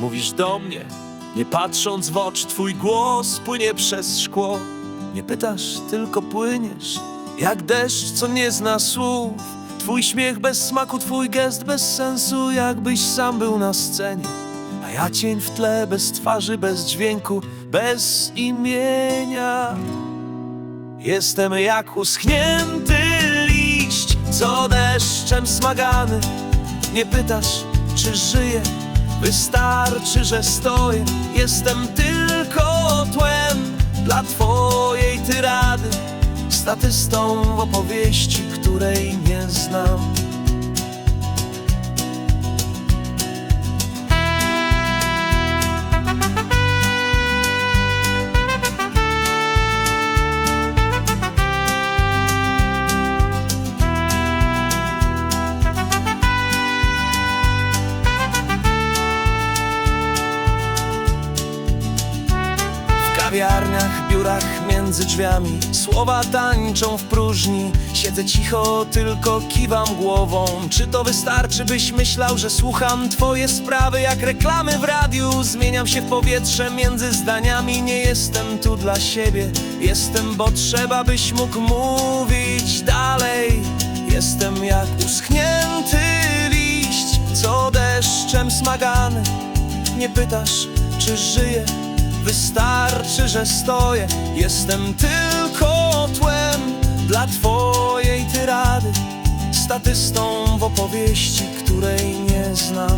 Mówisz do mnie, nie patrząc w oczy, twój głos płynie przez szkło. Nie pytasz, tylko płyniesz, jak deszcz, co nie zna słów. Twój śmiech bez smaku, twój gest bez sensu, jakbyś sam był na scenie. A ja cień w tle, bez twarzy, bez dźwięku, bez imienia. Jestem jak uschnięty liść, co deszczem smagany. Nie pytasz, czy żyję, wystarczy, że stoję. Jestem tylko tłem dla twojej tyrady, statystą w opowieści, której nie znam. Kawiarniach, biurach, między drzwiami. Słowa tańczą w próżni. Siedzę cicho, tylko kiwam głową. Czy to wystarczy, byś myślał, że słucham Twoje sprawy? Jak reklamy w radiu Zmieniam się w powietrze. Między zdaniami Nie jestem tu dla siebie. Jestem, bo trzeba, byś mógł mówić dalej. Jestem jak uschnięty liść Co deszczem smagany. Nie pytasz, czy żyję Wystarczy, że stoję. Jestem tylko tłem Dla twojej tyrady. Statystą w opowieści, której nie znam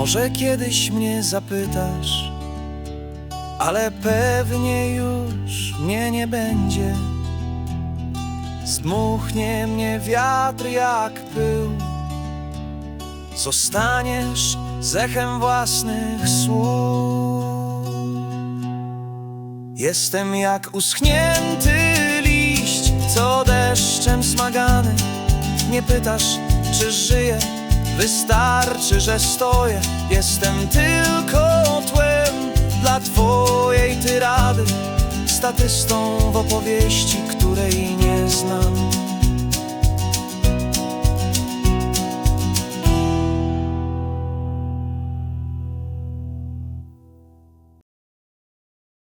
Może kiedyś mnie zapytasz, ale pewnie już mnie nie będzie. Zdmuchnie mnie wiatr jak pył. Zostaniesz z echem własnych słów. Jestem jak uschnięty liść, co deszczem smagany. Nie pytasz, czy żyję, wystarczy, że stoję. Jestem tylko tłem dla twojej tyrady, statystą w opowieści, której.